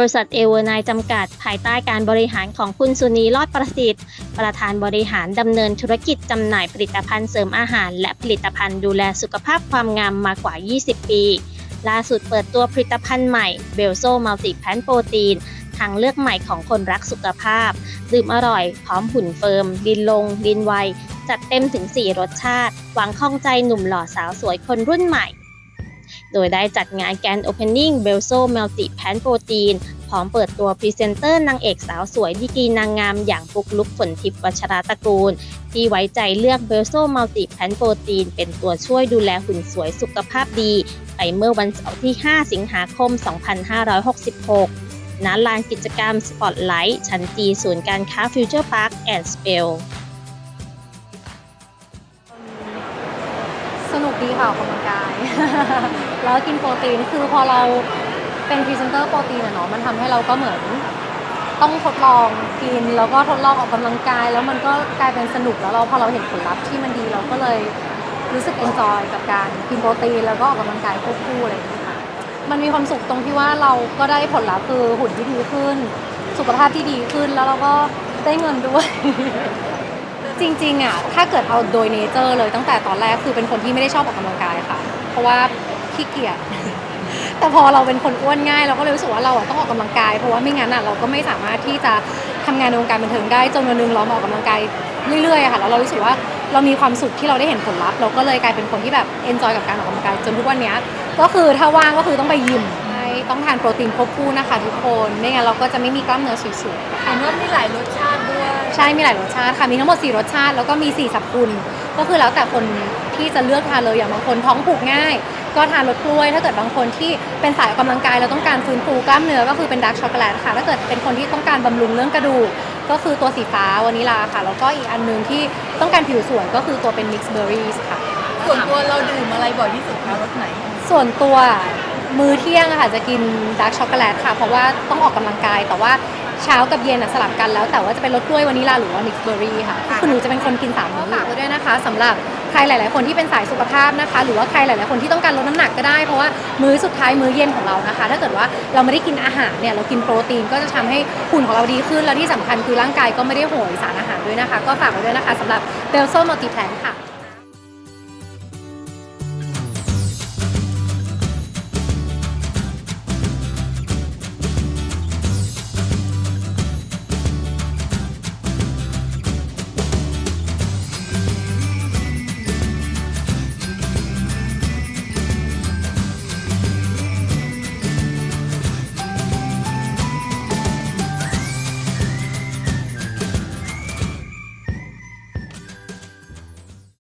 บริษัทเอเวอร์ไนจำกัด ภายใต้การบริหารของคุณสุนีรอดประสิทธิ์ ประธานบริหารดำเนินธุรกิจจำหน่ายผลิตภัณฑ์เสริมอาหาร และผลิตภัณฑ์ดูแลสุขภาพความงามมากว่า 20 ปี ล่าสุดเปิดตัวผลิตภัณฑ์ใหม่เบลโซมัลติแพนโปรตีนทางเลือกใหม่ของคนรักสุขภาพ ดื่มอร่อย พร้อมหุ่นเฟิร์ม ดินลง ดินไว จัดเต็มถึง 4 รสชาติ หวังคล้องใจหนุ่มหล่อสาวสวยคนรุ่นใหม่ โดยได้จัดงานแกนโอเพนนิ่งเบลโซมัลติแพนโปรตีนพร้อมเปิดตัวพรีเซนเตอร์นางเอกสาวสวยดีกรีนางงามอย่างปุกลุกฝนทิพย์วัชราตระกูล ที่ไว้ใจเลือกเบลโซมัลติแพนโปรตีน เป็นตัวช่วยดูแลหุ่นสวยสุขภาพดี ไปเมื่อวันเสาร์ที่ 5 สิงหาคม 2566 ณ ลานกิจกรรมสปอตไลท์ชั้นจีศูนย์การค้าฟิวเจอร์พาร์คแอนด์สเปลสนุกดีค่ะออกกำลังกาย แล้วกินโปรตีนคือพอเราเป็นพรีเซนเตอร์โปรตีนอะเนาะมันทำให้เราก็เหมือน ต้องทดลองกินแล้วก็ทดลองออกกำลังกาย แล้วมันก็กลายเป็นสนุกแล้วเราพอเราเห็นผลลัพธ์ที่มันดีเราก็เลยรู้สึกเอนจอยกับการกินโปรตีนแล้วก็ออกกำลังกายควบคู่อะไรอย่างเงี้ยค่ะมันมีความสุขตรงที่ว่าเราก็ได้ผลลัพธ์คือหุ่นที่ดีขึ้น สุขภาพที่ดีขึ้นแล้วเราก็ได้เงินด้วย จริงๆอะถ้าเกิดเอาโดยเนเจอร์เลยตั้งแต่ตอนแรกคือเป็นคนที่ไม่ได้ชอบออกกำลังกายค่ะ เพราะว่า ขี้เกียจ แต่พอเราเป็นคนอ้วนง่าย เราก็เลยรู้สึกว่าเราอะต้องออกกำลังกายเพราะว่าไม่งั้นอะเราก็ไม่สามารถที่จะทำงานในวงการบันเทิงได้จนวันหนึงเรามาออกกำลังกายเรื่อยๆอะค่ะแล้วเรารู้สึกว่าเรามีความสุขที่เราได้เห็นผลลัพธ์เราก็เลยกลายเป็นคนที่แบบเอนจอยกับการออกกำลังกายจนทุกวันเนี้ยก็คือถ้าว่างก็คือต้องไปยิมใช่ต้องทานโปรตีนควบคู่นะคะ ทุกคนไม่งั้นเราก็จะไม่มีกล้ามเนื้อสวยๆ เห็นว่ามีหลายรสชาติด้วย ใช่ มีหลายรสชาติค่ะ มีทั้งหมด 4 รสชาติ แล้วก็มี 4สรรพคุณ ก็คือแล้วแต่คนที่จะเลือกทานเลย อย่างบางคนท้องผูกง่าย ก็ทานรสกล้วย ถ้าเกิดบางคนที่เป็นสายออกกำลังกายแล้วต้องการฟื้นฟูกล้ามเนื้อก็คือเป็นดาร์กช็อกโกแลตค่ะ ถ้าเกิดเป็นคนที่ต้องการบำรุงเรื่องกระดูกก็คือตัวสีฟ้าวานิลาค่ะ แล้วก็อีกอันหนึงที่ต้องการผิวสวยก็คือตัวเป็นมิกซ์เบอร์รี่ค่ะ ส่วนตัวเราดื่มอะไรบ่อยที่สุดคะรสไหน ส่วนตัวมื้อเที่ยงอะค่ะจะกินดาร์กช็อกโกแลตค่ะ เพราะว่าต้องออกกำลังกาย แต่ว่าเช้ากับเย็นอะสลับกันแล้วแต่ว่าจะเป็นรสกล้วยวานิลาหรือว่ามิกซ์เบอร์รี่ค่ะคือหนูจะเป็นคนกินสามมื้อฝากไว้ด้วยนะคะสำหรับ ใครหลาย ๆ คนที่เป็นสายสุขภาพนะคะ หรือว่าใครหลาย ๆ คนที่ต้องการลดน้ำหนักก็ได้เพราะว่ามื้อสุดท้ายมื้อเย็นของเรานะคะ ถ้าเกิดว่าเราไม่ได้กินอาหารเนี่ยเรากินโปรตีนก็จะทำให้หุ่นของเราดีขึ้น แล้วที่สำคัญคือร่างกายก็ไม่ได้โหยสารอาหารด้วยนะคะ ก็ฝากไว้ด้วยนะคะสำหรับเบลโซมัลติแพลนค่ะ